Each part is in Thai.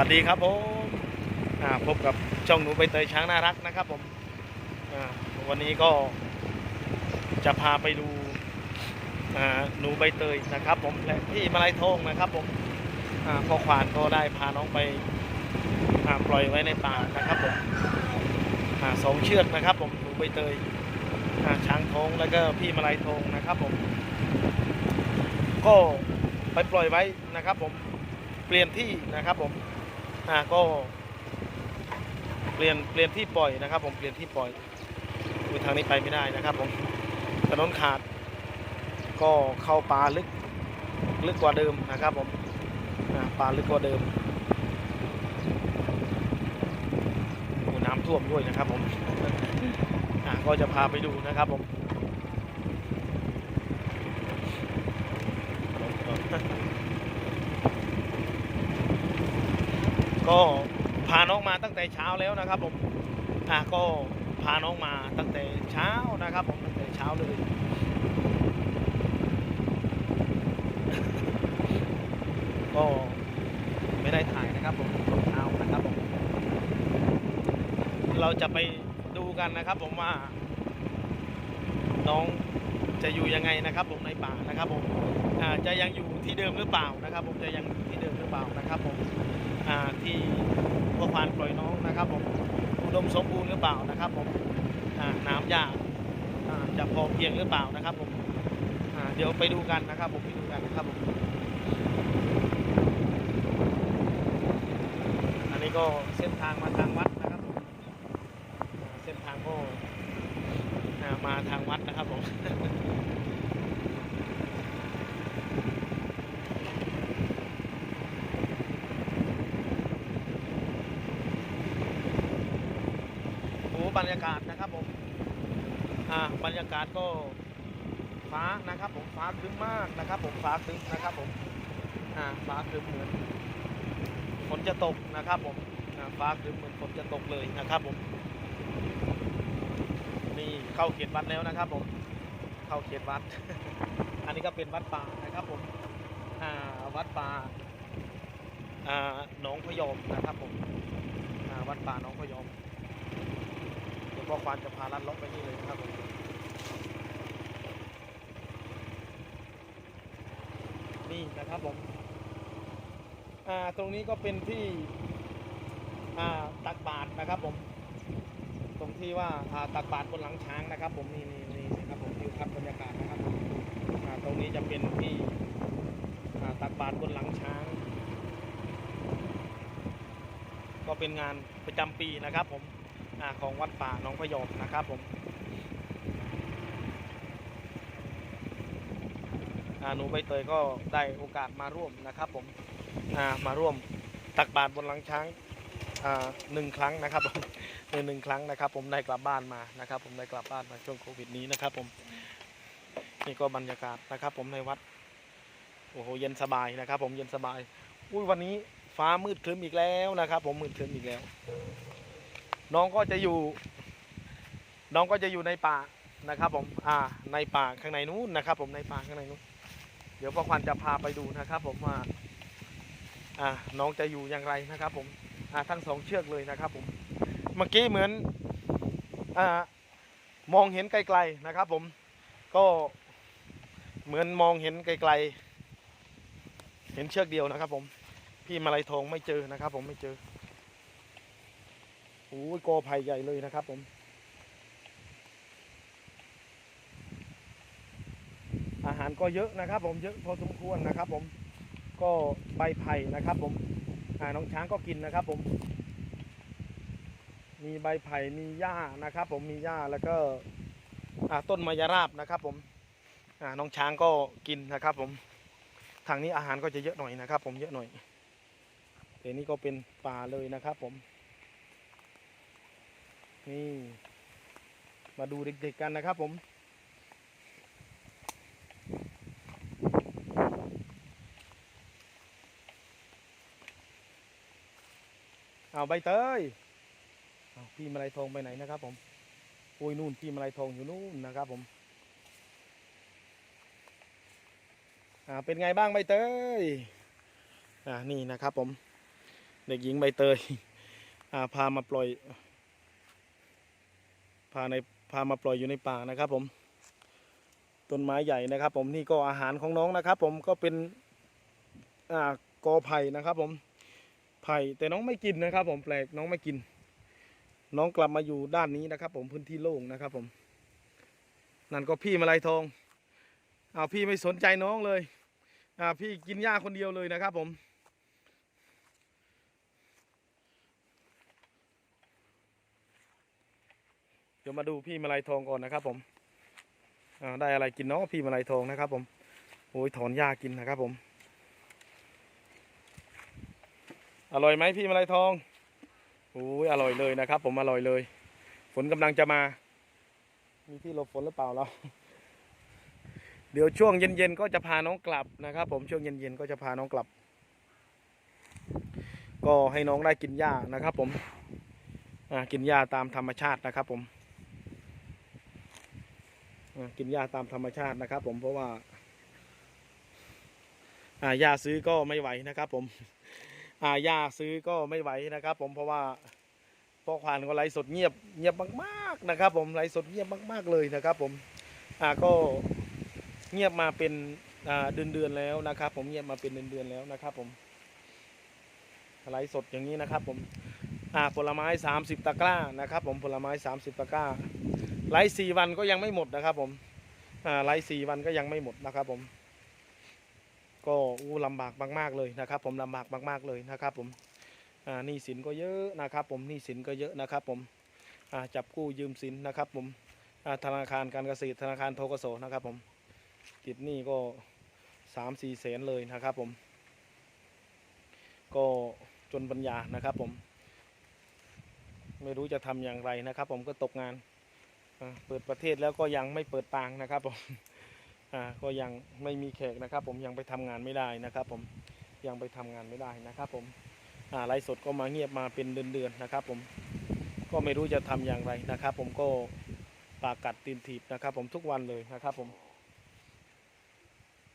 วัสดีครับผมพบกับช่องหนูใบเตยช้างน่ารักนะครับผมวันนี้ก็จะพาไปดูหนูใบเตยนะครับ ผมและที่มาลายทองนะครับผมพ่อควานก็ได้พาน้องไปปล่อยไว้ในป่านะครับผมสองเชือกนะครับ ผมหนูใบเตยช้างทองแล้วก็พี่มาลายทองนะครับผม ก็ไปปล่อยไว้นะครับผมเปลี่ยนที่นะครับผม อ่าก็เปลี่ยนเปลี่ยนที่ปล่อยนะครับ ผมเปลี่ยนที่ปล่อยอุยทางนี้ไปไม่ได้นะครับ ผมถนนขาด ก็เข้าป่าลึกลึกกว่าเดิมนะครับ ผมป่าลึกกว่าเดิมน้ำท่วมด้วยนะครับ ผมก็จะพาไปดูนะครับ ผม ก็พาน้องมาตั้งแต่เช้าแล้วนะครับผมอะก็พาน้องมาตั้งแต่เช้านะครับ ผมตั้งแต่เช้าเลยก็ไม่ได้ถ่ายนะครับผมตอนเช้านะครับผมเราจะไปดูกันนะครับ ผมว่า น้องจะอยู่ยังไงนะครับ ผมในป่านะครับ ผมอ่าจะยังอยู่ที่เดิมหรือเปล่านะครับ ผมจะยังอยู่ที่เดิมหรือเปล่านะครับ ผม ที่พวกพานปล่อยน้องนะครับผมอุดมสมบูรณ์หรือเปล่านะครับผมน้ำยาจะพอเพียงหรือเปล่านะครับผมเดี๋ยวไปดูกันนะครับผมไปดูกันนะครับผมอันนี้ก็เส้นทางมาทางวัดนะครับผมอ่าเส้นทางก็อ่ามาทางวัดนะครับผม โอ้ บรรยากาศนะครับผมอ่าบรรยากาศก็ฟ้านะครับผมฟ้าครึ้มมากนะครับผมฟ้าครึ้มนะครับผมอ่าฟ้าครึ้มเหมือนฝนจะตกนะครับผมอ่าฟ้าครึ้มเหมือนฝนจะตกเลยนะครับผมนี่เข้าเขตวัดแล้วนะครับผมเข้าเขตวัด อันนี้ก็เป็นวัดป่านะครับผมอ่าวัดป่าอ่าหนองพยอมนะครับผมอ่าวัดป่าหนองพยอม พ่อควานจะพาลัดเลาะไปนี่เลยนะครับผมนี่นะครับผมอ่าตรงนี้ก็เป็นที่อ่าตักบาทนะครับผม ตรงที่ว่าอ่าตักบาทบนหลังช้างนะครับ ผมนี่นี่นี่นะครับผมทิวทัศน์บรรยากาศนะครับอ่าตรงนี้จะเป็นที่อ่าตักบาทบนหลังช้าง ก็เป็นงานประจำปีนะครับผม ของวัดป่าน้องพยอมนะครับผมหนูใบเตยก็ได้โอกาสมาร่วมนะครับผมมาร่วมตักบาตรบนหลังช้างหนึ่งครั้งนะครับผมในหนึ่งครั้งนะครับ ผมได้กลับบ้านมานะครับ ผมได้กลับบ้านมาช่วงโควิดนี้นะครับ ผมนี่ก็บรรยากาศนะครับ ผมในวัดโอ้โหเย็นสบายนะครับ ผมเย็นสบายอุ้ยวันนี้ฟ้ามืดครึ้มอีกแล้วนะครับ ผมมืดครึ้มอีกแล้ว น้องก็จะอยู่ น้องก็จะอยู่ในป่านะครับผมอ่าในป่าข้างในนู้นนะครับ ผมในป่าข้างในนู้นเดี๋ยวพ่อควันจะพาไปดูนะครับ ผมว่าอ่าน้องจะอยู่อย่างไรนะครับ ผมอ่าทั้งสองเชือกเลยนะครับ ผมเมื่อกี้เหมือนอ่ามองเห็นไกลๆนะครับ ผมก็เหมือนมองเห็นไกลๆเห็นเชือกเดียวนะครับ ผมพี่มาลัยทองไม่เจอนะครับ ผมไม่เจอ โอ้ยกอไผ่ใหญ่เลยนะครับผมอาหารก็เยอะนะครับผมเยอะพอสมควรนะครับ ผมก็ใบไผ่นะครับ ผมอ่าน้องช้างก็กินนะครับ ผม มีใบไผ่มีหญ้านะครับ ผมมีหญ้าแล้วก็ต้นมายราบนะครับ ผมน้องช้างก็กินนะครับ ผมทางนี้อาหารก็จะเยอะหน่อยนะครับ ผมเยอะหน่อยแต่นี่ก็เป็นป่าเลยนะครับ ผม นี่ มาดูเด็กๆกันนะครับผมเอาใบเตยเอาพี่มาลายทองไปไหนนะครับ ผมโอ้ยนู่นพี่มาลายทองอยู่นู่นนะครับ ผมอ่าเป็นไงบ้างใบเตยอ่านี่นะครับ ผม เด็กหญิงใบเตยอ่าพามาปล่อยาในพามาปล่อยอยู่ในป่านะครับผมต้นไม้ใหญ่นะครับ ผมนี่ก็อาหารของน้องนะครับ ผมก็เป็นอ่ากอไผ่นะครับ ผมไผ่แต่น้องไม่กินนะครับ ผมแปลกน้องไม่กิน น้องกลับมาอยู่ด้านนี้นะครับ ผมพื้นที่โล่งนะครับ ผม นั่นก็พี่มาลายทองอ้าวพี่ไม่สนใจน้องเลยอ่าพี่กินหญ้าคนเดียวเลยนะครับ ผม ดี๋ยวมาดูพี่มาลายทองก่อนนะครับ ผมได้อะไรกินเนาะพี่มาลายทองนะครับ ผมโอ้ยถอนหญ้ากินนะครับ ผม อร่อยไหมพี่มาลายทองโอ้ยอร่อยเลยนะครับ ผมอร่อยเลย ฝนกำลังจะมา มีที่หลบฝนหรือเปล่าเราเดี๋ยวช่วงเย็นๆก็จะพาน้องกลับนะครับ ผมช่วงเย็นๆก็จะพาน้องกลับ ก็ให้น้องได้กินหญ้านะครับ ผมกินหญ้าตามธรรมชาตินะครับ ผม กินหญ้าตามธรรมชาตินะครับ ผมเพราะว่าอ่าหญ้าซื้อก็ไม่ไหวนะครับผมอ่าหญ้าซื้อก็ไม่ไหวนะครับ ผมเพราะว่าพ่อควานก็ไลฟ์สดเงียบเงียบมากๆนะครับ ผมไลฟ์สดเงียบมาก ๆเลยนะครับ ผมอ่าก็เงียบมาเป็นเดือนเดือนๆแล้วนะครับ ผมเงียบมาเป็นเดือนเดือนๆแล้วนะครับ ผมไลฟ์สดอย่างนี้นะครับ ผมอ่าผลไม้ 30 ตะกร้านะครับ ผมผลไม้ 30 ตะกร้า ไลฟ์สี่วันก็ยังไม่หมดนะครับผมอ่าไลฟ์สี่วันก็ยังไม่หมดนะครับผม ก็อู้ลำบากมากๆเลยนะครับ ผมลำบากมากๆเลยนะครับ ผมอ่าหนี้สินก็เยอะนะครับ ผมหนี้สินก็เยอะนะครับ ผมอ่าจับกู้ยืมสินนะครับ ผมอ่าธนาคารการเกษตรธนาคารทกสนะครับ ผมติดหนี้ก็สามสี่แสนเลยนะครับ ผม ก็จนปัญญานะครับ ผม ไม่รู้จะทำอย่างไรนะครับ ผมก็ตกงาน เปิดประเทศแล้วก็ยังไม่เปิดปางนะครับผมก็ยังไม่มีแขกนะครับ ผมยังไปทำงานไม่ได้นะครับ ผมยังไปทำงานไม่ได้นะครับ ผมไลฟ์สดก็มาเงียบมาเป็นเดือนๆนะครับ ผมก็ไม่รู้จะทำอย่างไรนะครับ ผมก็ปากกัดตีนถีบนะครับ ผมทุกวันเลยนะครับ ผม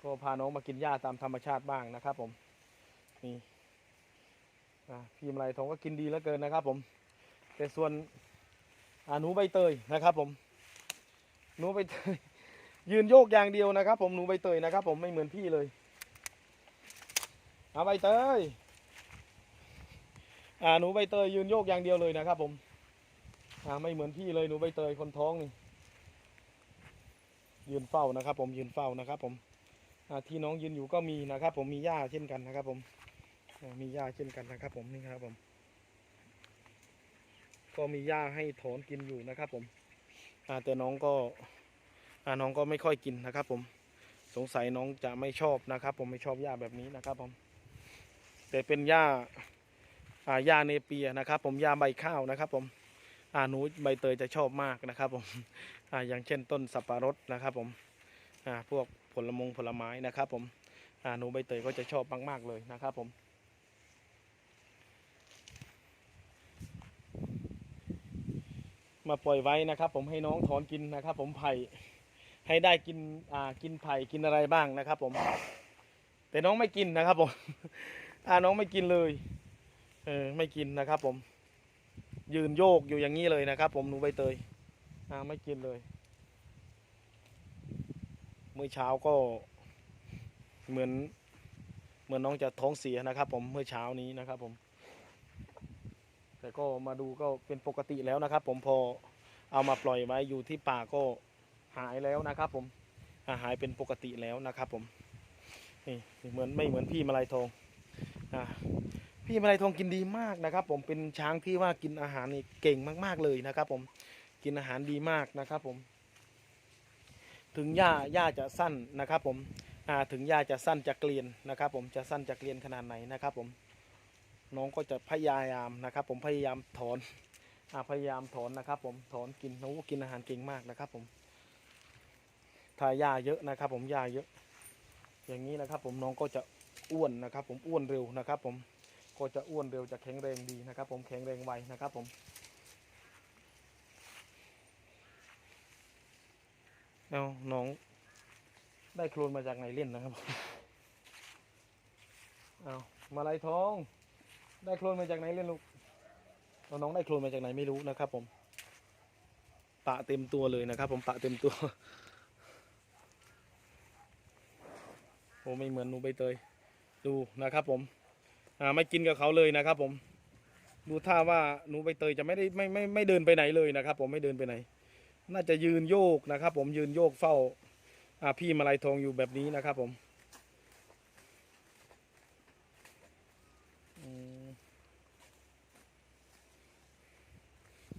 ก็พาน้องมากินหญ้าตามธรรมชาติบ้างนะครับ ผมนี่อ่าพี่มลทองก็กินดีเหลือเกินนะครับ ผม แต่ส่วน หนูใบเตยนะครับผมหนูใบเตยยืนโยกอย่างเดียวนะครับ ผมหนูใบเตยนะครับ ผมไม่เหมือนพี่เลยเอาใบเตยอ่าหนูใบเตยยืนโยกอย่างเดียวเลยนะครับ ผมอ่าไม่เหมือนพี่เลยหนูใบเตยคนท้องนี่ยืนเฝ้านะครับ ผมยืนเฝ้านะครับ ผมอ่าที่น้องยืนอยู่ก็มีนะครับ ผมมีหญ้าเช่นกันนะครับ ผมมีหญ้าเช่นกันนะครับ ผมนี่ครับผม ก็มีหญ้าให้ถอนกินอยู่นะครับ ผมอ่าแต่น้องก็อ่าน้องก็ไม่ค่อยกินนะครับ ผมสงสัยน้องจะไม่ชอบนะครับ ผมไม่ชอบหญ้าแบบนี้นะครับ ผม แต่เป็นหญ้าอ่าหญ้าเนเปียนะครับ ผมหญ้าใบข้าวนะครับ ผมอ่าหนูใบเตยจะชอบมากนะครับ ผมอ่าอย่างเช่นต้นสับปะรดนะครับ ผมอ่าพวกผลมงผลไม้นะครับ ผมอ่าหนูใบเตยก็จะชอบมากๆเลยนะครับ ผม มาปล่อยไว้นะครับ ผมให้น้องถอนกินนะครับ ผมไผ่ให้ได้กินอ่ากินไผ่กินอะไรบ้างนะครับ ผม แต่น้องไม่กินนะครับ ผมอ่าน้องไม่กินเลยเออไม่กินนะครับ ผม ยืนโยกอยู่อย่างนี้เลยนะครับ ผมหนูใบเตยอ่าไม่กินเลยเมื่อเช้าก็เหมือนเหมือนน้องจะท้องเสียนะครับ ผมเมื่อเช้านี้นะครับ ผม แต่ก็มาดูก็เป็นปกติแล้วนะครับ ผมพอเอามาปล่อยไว้อยู่ที่ป่าก็หายแล้วนะครับ ผมาหายเป็นปกติแล้วนะครับ ผมนี่เหมือนไม่เหมือนพี่มาลายทองอ่าพี่มาลายทองกินดีมากนะครับ ผมเป็นช้างที่ว่ากินอาหารนี่เก่งมาก ๆเลยนะครับ ผมกินอาหารดีมากนะครับ ผม ถึงหญ้าหญ้าจะสั้นนะครับ ผมถึงหญ้าจะสั้นจะเกลียนนะครับ ผมจะสั้นจะเกลียนขนาดไหนนะครับ ผม น้องก็จะพยายามนะครับ ผมพยายามถอนอพยายามถอนนะครับ ผมถอนกินน้องก็กินอาหารเก่งมากนะครับ ผมถ้าหญ้าเยอะนะครับ ผมหญ้าเยอะ อย่างนี้นะครับ ผมน้องก็จะอ้วนนะครับ ผมอ้วนเร็วนะครับ ผมก็จะอ้วนเร็วจะแข็งแรงดีนะครับ ผมแข็งแรงไวนะครับ ผมเอาน้องได้โคลนมาจากไหนเล่นนะครับ เอามาลายทอง ได้โคลนมาจากไหนเล่นลูกน้องได้โคลนมาจากไหนไม่รู้นะครับ ผม ปะเต็มตัวเลยนะครับ ผมปะเต็มตัวโอ้ไม่เหมือนหนูใบเตยดูนะครับ ผม อ่าไม่กินกับเขาเลยนะครับ ผม ดูท่าว่าหนูใบเตยจะไม่ได้ไม่ไม่ไม่เดินไปไหนเลยนะครับ ผมไม่เดินไปไหน น่าจะยืนโยกนะครับ ผมยืนโยกเฝ้า อ่าพี่มาลัยทองอยู่แบบนี้นะครับ ผม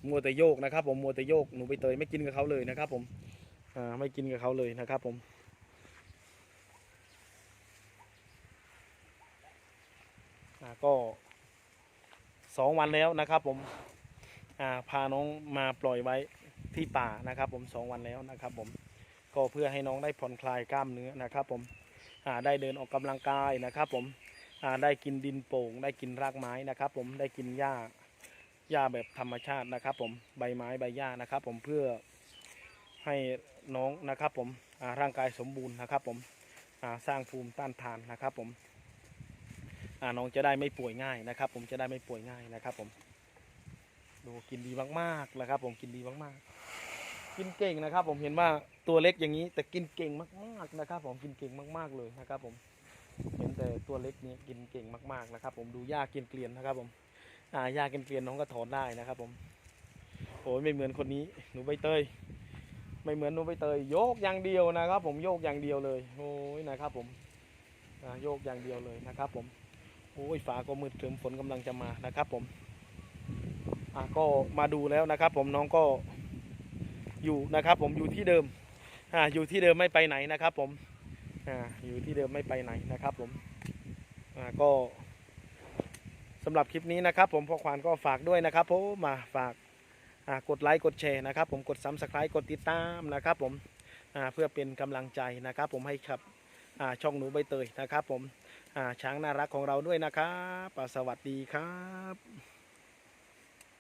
มัวแต่โยกนะครับ ผมมัวแต่โยกหนูใบเตยไม่กินกับเขาเลยนะครับ ผมอ่าไม่กินกับเขาเลยนะครับ ผมอ่าก็สองวันแล้วนะครับ ผมอ่าพาน้องมาปล่อยไว้ที่ป่านะครับ ผมสองวันแล้วนะครับ ผมก็เพื่อให้น้องได้ผ่อนคลายกล้ามเนื้อนะครับผมได้เดินออกกำลังกายนะครับ ผมได้กินดินโป่ง ได้กินรากไม้นะครับ ผมได้กินหญ้า หญ้าแบบธรรมชาตินะครับ ผมใบไม้ใบหญ้านะครับ ผมเพื่อให้น้องนะครับ ผมร่างกายสมบูรณ์นะครับ ผมสร้างภูมิต้านทานนะครับ ผมน้องจะได้ไม่ป่วยง่ายนะครับ ผมจะได้ไม่ป่วยง่ายนะครับ ผมดูกินดีมากๆนะครับ ผมกินดีมากๆ กินเก่งนะครับ ผมเห็นว่าตัวเล็กอย่างนี้แต่กินเก่งมากๆนะครับ ผมกินเก่งมากๆเลยนะครับ ผมเห็นแต่ตัวเล็กนี้กินเก่งมากๆนะครับ ผมดูยากกินเกลียนนะครับ ผม อายากกินเกลียนน้องก็ถอนได้นะครับ ผมโอ้ยไม่เหมือนคนนี้หนูใบเตย ไม่เหมือนหนูใบเตยโยกอย่างเดียวนะครับ ผมโยกอย่างเดียวเลยโอ้ยนะครับ ผมอาโยกอย่างเดียวเลยนะครับ ผมโอ้ยฟ้าก็มืดครึ้มฝนกำลังจะมานะครับ ผมอะก็มาดูแล้วนะครับ ผมน้องก็อยู่นะครับ ผมอยู่ที่เดิมอ่าอยู่ที่เดิมไม่ไปไหนนะครับ ผมอ่าอยู่ที่เดิมไม่ไปไหนนะครับ ผมอ่าก็ สำหรับคลิปนี้นะครับ ผมพ่อควานก็ฝากด้วยนะครับผมมาฝากกดไลค์กดแชร์นะครับ ผมกดซับสไครต์กดติดตามนะครับผมเพื่อเป็นกำลังใจนะครับ ผมให้ครับช่องหนูใบเตยนะครับ ผมช้างน่ารักของเราด้วยนะครับสวัสดีครับ